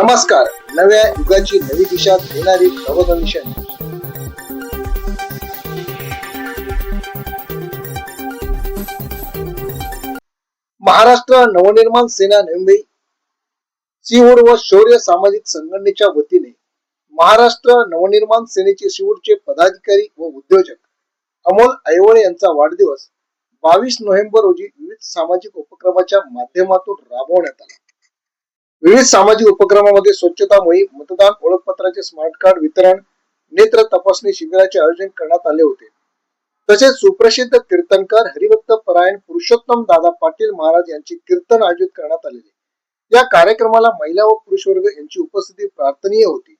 नमस्कार. नव्या युगाची नवी दिशा देणारी नवदर्शन महाराष्ट्र नवनिर्माण सेना मुंबई सिहूड व शौर्य सामाजिक संघटनेच्या वतीने महाराष्ट्र नवनिर्माण सेनेचे सिहूडचे पदाधिकारी व उद्योजक अमोल ऐवळे यांचा वाढदिवस बावीस नोव्हेंबर रोजी विविध सामाजिक उपक्रमाच्या माध्यमातून राबवण्यात आला. विविध सामाजिक उपक्रमामध्ये स्वच्छता मोहीम मतदान ओळखपत्राचे स्मार्ट कार्ड वितरण नेत्र तपासणी शिबिराचे आयोजन करण्यात आले होते. तसेच सुप्रसिद्ध कीर्तनकार हरिभक्त परायण पुरुषोत्तम दादा पाटील महाराज यांचे कीर्तन आयोजित करण्यात आलेले. या कार्यक्रमाला महिला व पुरुष वर्ग यांची उपस्थिती प्रार्थनीय होती.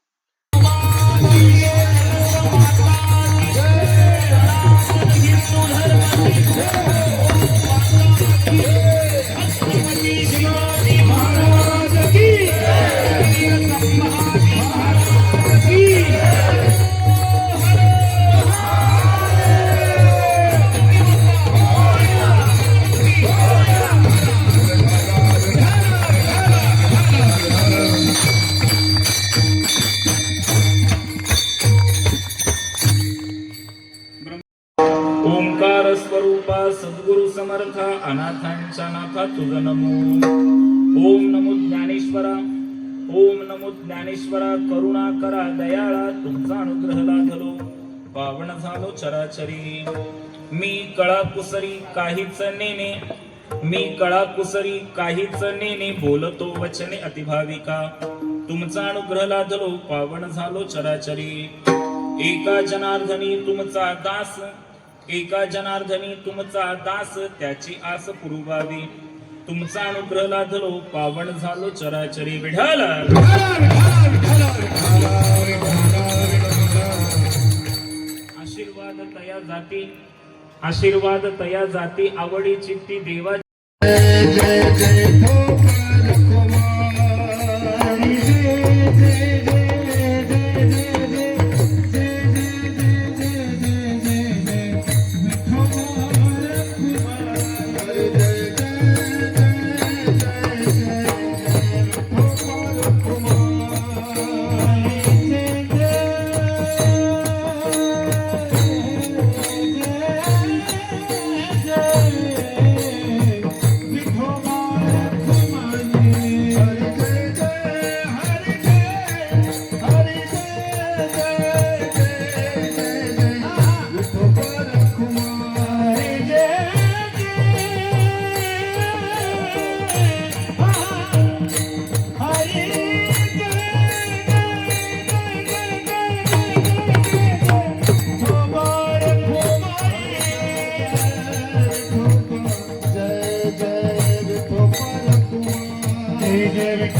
अनाथांचा अनाथांच्या नाथा तुझ नमो. ओम नमो ज्ञानेश्वरा. ओम नमो ज्ञानेश्वरा करुणा करा दयाळा तुमचा अनुग्रह लाभलो. पावन झालो चराचरी. मी कळा कुसरी काहीच नेने मी कळा कुसरी काहीच नेने बोलतो वचने अतिभाविका. तुमचा अनुग्रह लाधलो पावन झालो चराचरी. एका जनार्दनी तुमचा दास. एका जनार्दनी तुमचा दास त्याची आस पुरवावी. तुमचा अनुग्रह लाधलो पावन झालो चराचरी विढाल. आशीर्वाद तया जाती आशीर्वाद तया जाती आवडी चित्ती देवा Thank you.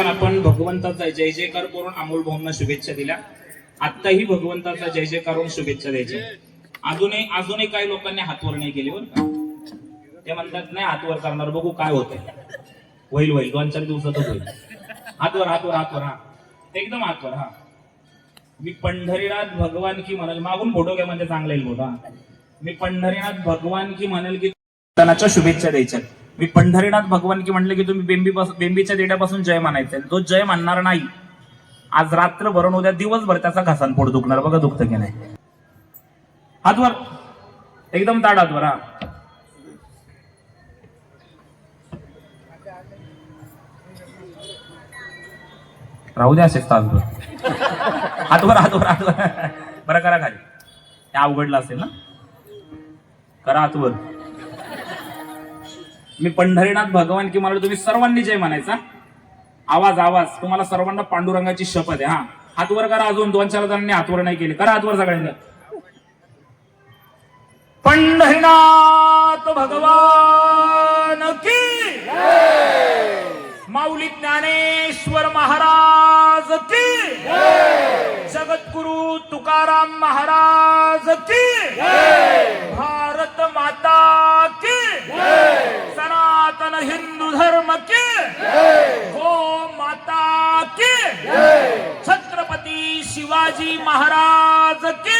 शिवान आपण भगवंताचा जय जयकार करून अमोल भाऊंना शुभेच्छा दिल्या. आत्ताही भगवंताचा जय जयकार करून शुभेच्छा द्यायच्या. अजूनही अजूनही काही लोकांनी हातवर नाही केली बरं का? ते म्हणतात नाही हातवर करणार. बघू काय होतंय. होईल होईल. दोन चार दिवसातच होईल. हातवर हातवर हातवर हा. एकदम हातवर हा. मी पंढरीनाथ भगवान की म्हणाल. मागून फोटो घ्या म्हणजे चांगला येईल फोटो हा. मी पंढरीनाथ भगवान की म्हणाल की शुभेच्छा द्यायच्या मी पंढरीनाथ भगवान की म्हटलं की तुम्ही बेंबी बेंबीच्या देड्यापासून जय मानायचा. तो जय मानणार नाही. आज रात्र वरण उद्या दिवसभर त्याचा घासान पोट दुखणार. बघा दुखतं की नाही. हातवर. एकदम ताड हातवर हा. राहू द्या असेच हातवर हातवर हातवर. बरं करा खाली. त्या अवघडला असेल ना? करा हातवर. मी पंढरीनाथ भगवान की मला तुम्ही सर्वांनी जय म्हणायचा आवाज आवाज. तुम्हाला सर्वांना पांडुरंगाची शपथ आहे हा? हातवर करा अजून दोन चार जणांनी हातवर नाही केले. करा हातवर सगळ्यांनी. पंढरीनाथ भगवान की माऊली ज्ञानेश्वर महाराज की जगद्गुरु तुकाराम महाराज की माता की। सनातन हिंदू धर्म की। गो माता की। छत्रपती शिवाजी महाराज की।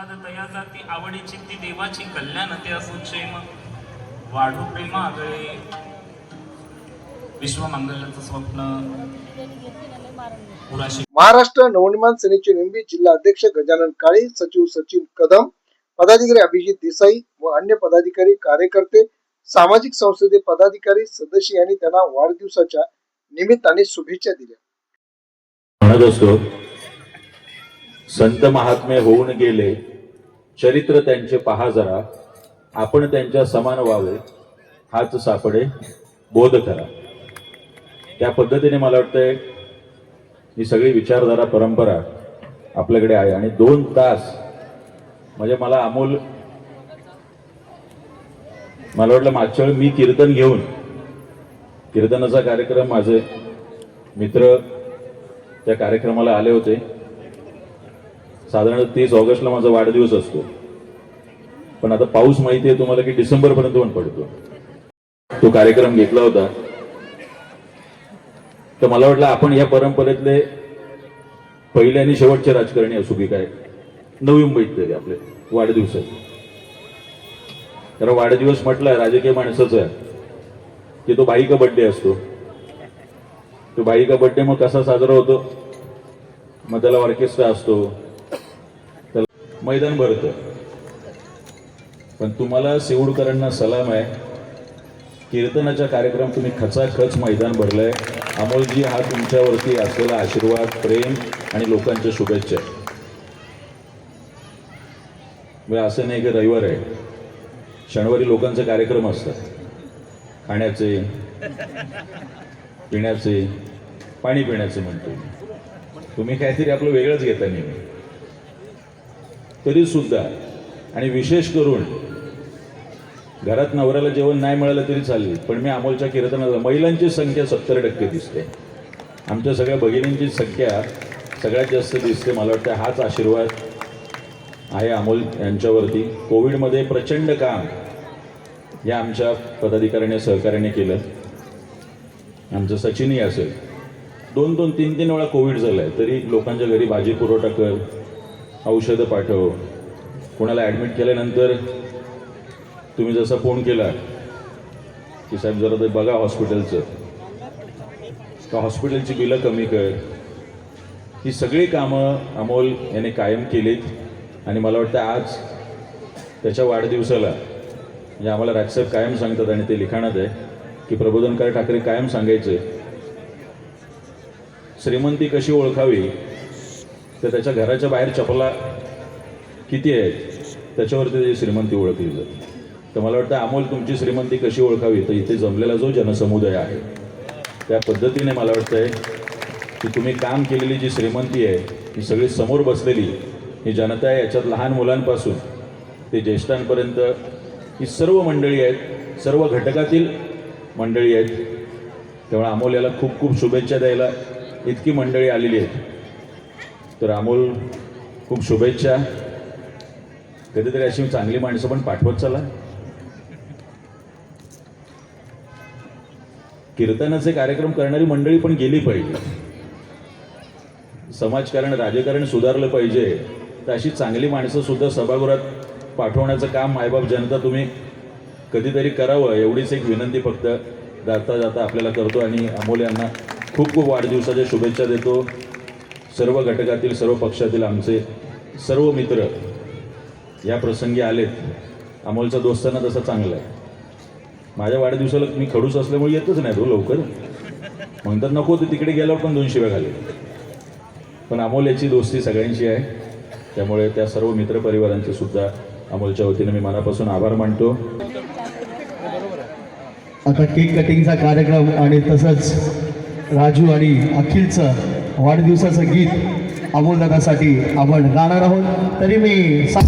आशीर्वाद दया जाती आवडीची ती देवाची कल्याण ते असो क्षेम वाढू प्रेम आगळे. विश्वमंगलाचं स्वप्न. महाराष्ट्र नवनिर्माण सेनेचे निंबी जिल्हा अध्यक्ष गजानन काळे सचिव सचिन कदम पदाधिकारी अभिजित देसाई व अन्य पदाधिकारी कार्यकर्ते सामाजिक संस्थेचे पदाधिकारी सदस्य यांनी त्यांना वाढदिवसाच्या निमित्ताने शुभेच्छा दिल्या. संत महात्मे होऊन गेले चरित्र त्यांचे पहा जरा आपण त्यांच्या समान व्हावे हाच सापडे बोध करा. त्या पद्धतीने मला वाटतंय ही सगळी विचारधारा परंपरा आपल्याकडे आहे. आणि दोन तास म्हणजे मला अमोल मला वाटलं मागच्या वेळी मी कीर्तन घेऊन कीर्तनाचा कार्यक्रम माझे मित्र त्या कार्यक्रमाला आले होते. साधारण तीस ऑगस्टला माझा वाढदिवस असतो. पण आता पाऊस माहिती आहे तुम्हाला की डिसेंबरपर्यंत पण पडतो. तो कार्यक्रम घेतला होता. तर मला वाटलं आपण या परंपरेतले पहिले आणि शेवटचे राजकारणी असू की काय नवी मुंबईत तरी आपले वाढदिवसाचे. कारण वाढदिवस म्हटलं राजकीय माणसाचा की तो बाईका बड्डे असतो. तो बाईका बड्डे मग कसा साजरा होतो? मग त्याला ऑर्केस्ट्रा असतो. मैदान भरतं. पण तुम्हाला सेवडकरांना सलाम आहे. कीर्तनाचा कार्यक्रम तुम्ही खचाखच मैदान भरलंय. अमोलजी हा तुमच्यावरती असलेला आशीर्वाद प्रेम आणि लोकांच्या शुभेच्छा म्हणजे असं नाही की रविवार आहे. शनिवारी लोकांचे कार्यक्रम असतात. खाण्याचे पिण्याचे पाणी पिण्याचे म्हणतो तुम्ही काहीतरी आपलं वेगळंच घेता नेहमी. तरीसुद्धा आणि विशेष करून घरात नवऱ्याला जेवण नाही मिळालं तरी चालेल पण मी अमोलच्या कीर्तनाला महिलांची संख्या सत्तर टक्के दिसते. आमच्या सगळ्या भगिनींची संख्या सगळ्यात जास्त दिसते मला वाटतं हाच आशीर्वाद आहे अमोल यांच्यावरती. कोविडमध्ये प्रचंड काम या आमच्या पदाधिकाऱ्याने सहकार्याने केलं. आमचं सचिनही असेल. दोन दोन तीन तीन वेळा कोविड झालं आहे तरी लोकांच्या घरी भाजी पुरवठा कर औषधं पाठव. कोणाला ॲडमिट केल्यानंतर तुम्ही जसा फोन केला की साहेब जरा ते बघा हॉस्पिटलचं का हॉस्पिटलची बिलं कमी कर? ही सगळी कामं अमोल याने कायम केलीत आणि मला वाटतं आज त्याच्या वाढदिवसाला म्हणजे आम्हाला राजसाहेब कायम सांगतात आणि ते लिखाणात आहे की प्रबोधनकार ठाकरे कायम सांगायचे श्रीमंती कशी ओळखावी? तर त्याच्या घराच्या बाहेर चपला किती आहेत? त्याच्यावरती त्याची श्रीमंती ओळखली जाते. तर मला वाटतं अमोल तुमची श्रीमंती कशी ओळखावी? तर इथे जमलेला जो जनसमुदाय आहे त्या पद्धतीने मला वाटतंय की तुम्ही काम केलेली जी श्रीमंती आहे ही सगळी समोर बसलेली ही जनता आहे याच्यात लहान मुलांपासून ते ज्येष्ठांपर्यंत ही सर्व मंडळी आहेत सर्व घटकातील मंडळी आहेत. त्यामुळे अमोल याला खूप खूप शुभेच्छा द्यायला इतकी मंडळी आलेली आहेत. तर अमोल खूप शुभेच्छा. कधीतरी अशी चांगली माणसं पण पाठवत चला. कीर्तनाचे कार्यक्रम करणारी मंडळी पण गेली पाहिजे. समाजकारण राजकारण सुधारलं पाहिजे. तर अशी चांगली माणसं सुद्धा सभागृहात पाठवण्याचं काम मायबाप जनता तुम्ही कधीतरी करावं एवढीच एक विनंती फक्त. जाता जाता आपल्याला करतो आणि अमोल यांना खूप खूप वाढदिवसाच्या शुभेच्छा देतो. सर्व घटकातील सर्व पक्षातील आमचे सर्व मित्र या प्रसंगी आलेत. अमोलचा दोस्ताना तसा चांगला आहे. माझ्या वाढदिवसाला मी खडूस असल्यामुळे येतच नाही तो हो लवकर. म्हणतात नको ते तिकडे गेल्यावर पण दोन शिव्या घाले पण अमोल याची दोस्ती सगळ्यांशी आहे. त्यामुळे त्या सर्व मित्रपरिवारांचे सुद्धा अमोलच्या वतीने मी मनापासून आभार मानतो. आता केक कटिंगचा कार्यक्रम आणि तसंच राजू आणि अखिलचं वाढदिवसाचं गीत अमोलदादासाठी आपण गाणार आहोत. तरी मी सा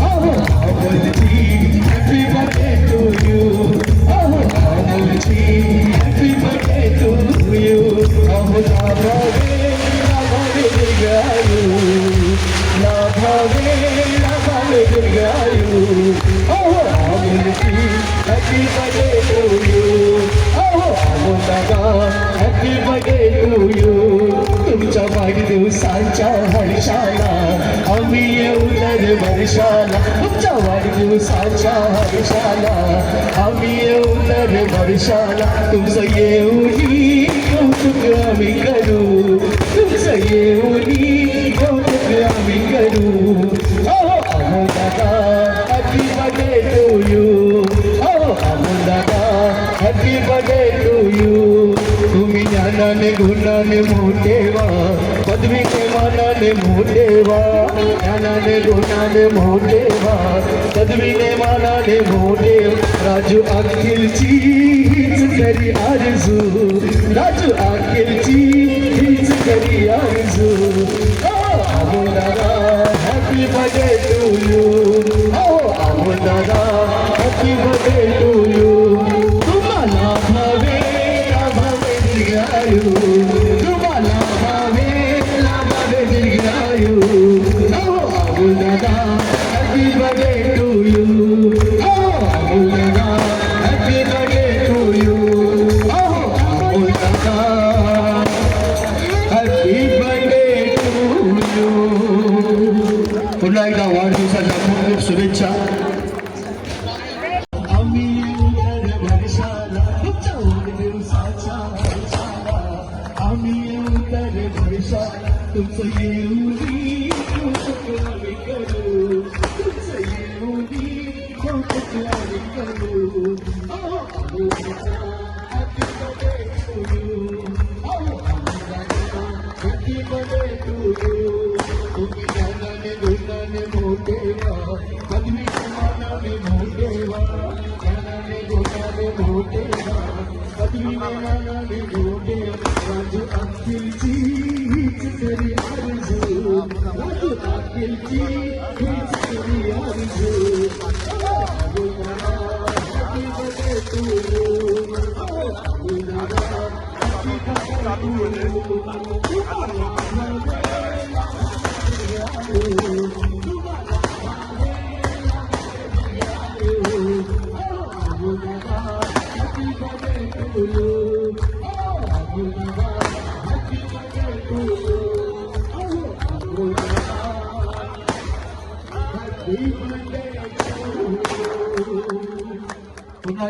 अहो happy birthday to you. Happy birthday to you. अहो अमोलदादा happy birthday to you. तुमच्या वाढदिवसाच्या हर्षाला आम्ही येऊ दर वर्षाला तुमच्या वाढदिवसाच्या हर्षाला आम्ही येऊ दर वर्षाला तुमचं येऊनी कौतुक आम्ही करू मानाने मोठे व्हा ज्ञानाने गुणाने मोठे व्हा पदवीने मानाने मोठे राजू अखिलची हीच खरी आरजू राजू अखिलची हीच खरी आरजू अमोल दादा happy birthday to you Amol पुन्हा एकदा वाढदिवसाच्या खूप खूप शुभेच्छा. मानाने मोठे व्हा ज्ञानाने गुणाने मोठे व्हा पदवी मानाने मोठे राजू अखिलची हीच तरी आरजू राजू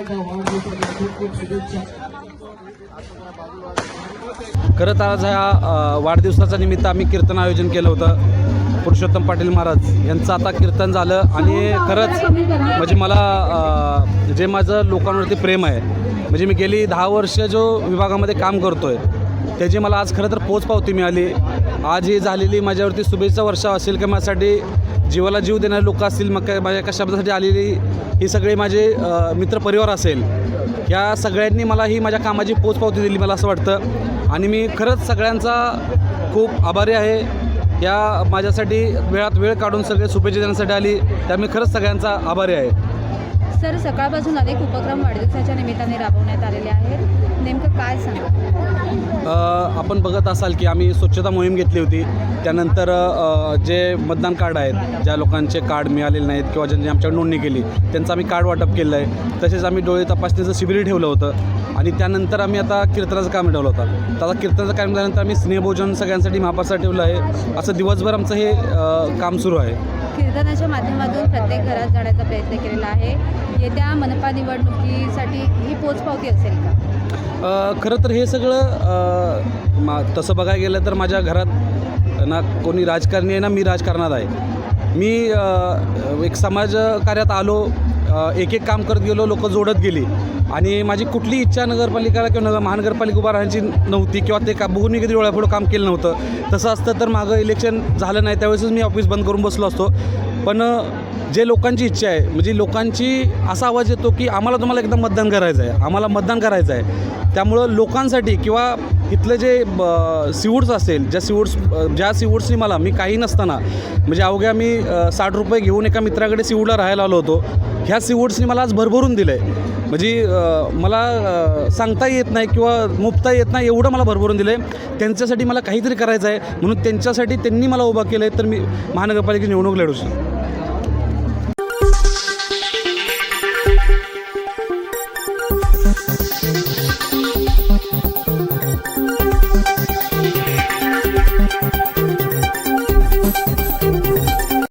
पुन्हा वाढदिवसाच्या खूप खूप शुभेच्छा खरं तर आज ह्या वाढदिवसाच्या निमित्त आम्ही कीर्तन आयोजन केलं होतं. पुरुषोत्तम पाटील महाराज यांचं आता कीर्तन झालं आणि खरंच म्हणजे मला जे माझं लोकांवरती प्रेम आहे म्हणजे मी गेली दहा वर्ष जो विभागामध्ये काम करतो आहे त्याची मला आज खरं तर पोचपावती मिळाली. आज ही झालेली माझ्यावरती शुभेच्छा वर्षा असेल का माझ्यासाठी जीवाला जीव देणारे लोक असतील मग काय माझ्या एका शब्दासाठी आलेली ही सगळे माझे मित्रपरिवार असेल या सगळ्यांनी मला ही माझ्या कामाची पोचपावती दिली मला असं वाटतं. आणि मी खरंच सगळ्यांचा खूप आभारी आहे. या माझ्यासाठी वेळात वेळ काढून सगळे शुभेच्छा देण्यासाठी आली त्या मी खरंच सगळ्यांचा आभारी आहे. सर सकाळपासून अनेक उपक्रम वाढदिवसाच्या निमित्ताने राबवण्यात आलेले आहेत. नेमकं काय सांगा आपण बघत असाल की आम्ही स्वच्छता मोहीम घेतली होती. त्यानंतर जे मतदान कार्ड आहेत ज्या लोकांचे कार्ड मिळालेले नाहीत किंवा ज्यांनी आमच्याकडे नोंदणी केली त्यांचं आम्ही कार्ड वाटप केलं आहे तसेच आम्ही डोळे तपासणीचं शिबिर ठेवलं होतं. आणि त्यानंतर आम्ही आता कीर्तनाचं काम ठेवलं होतं. तर आता कीर्तनाचं काम झाल्यानंतर आम्ही स्नेहभोजन सगळ्यांसाठी महापासा ठेवलं आहे. असं दिवसभर आमचं हे काम सुरू आहे. कीर्तनाच्या माध्यमातून प्रत्येक घरात जाण्याचा प्रयत्न केलेला आहे. येत्या मनपा निवडणुकीसाठी ही पोचपावती असेल का? खरं तर हे सगळं मा तसं बघायला गेलं तर माझ्या घरात ना कोणी राजकारणी आहे ना मी राजकारणात आहे. मी एक एक समाजकार्यात आलो एक एक काम करत गेलो लोक जोडत गेली. आणि माझी कुठली इच्छा नगरपालिका किंवा नगर महानगरपालिका उभा राहण्याची नव्हती किंवा ते का बघून मी कधी डोळ्यापुढं काम केलं नव्हतं. तसं असतं तर मागं इलेक्शन झालं नाही त्यावेळेसच मी ऑफिस बंद करून बसलो असतो. पण जे लोकांची इच्छा आहे म्हणजे लोकांची असा आवाज येतो की आम्हाला तुम्हाला एकदम मतदान करायचं आहे आम्हाला मतदान करायचं आहे. त्यामुळं लोकांसाठी किंवा इथलं जे ब सिवूड्स असेल ज्या सिवूड्स ज्या सिवूड्सनी मला मी काही नसताना म्हणजे अवघ्या मी साठ रुपये घेऊन एका मित्राकडे सिवूडला राहायला आलो होतो. ह्या सिवूड्सनी मला आज भरभरून दिलं आहे म्हणजे मला सांगता येत नाही किंवा मुपता येत नाही एवढं मला भरभरून दिलं आहे त्यांच्यासाठी मला काहीतरी करायचं आहे म्हणून त्यांच्यासाठी त्यांनी मला उभा केलं आहे तर मी महानगरपालिकेची निवडणूक लढू शकतो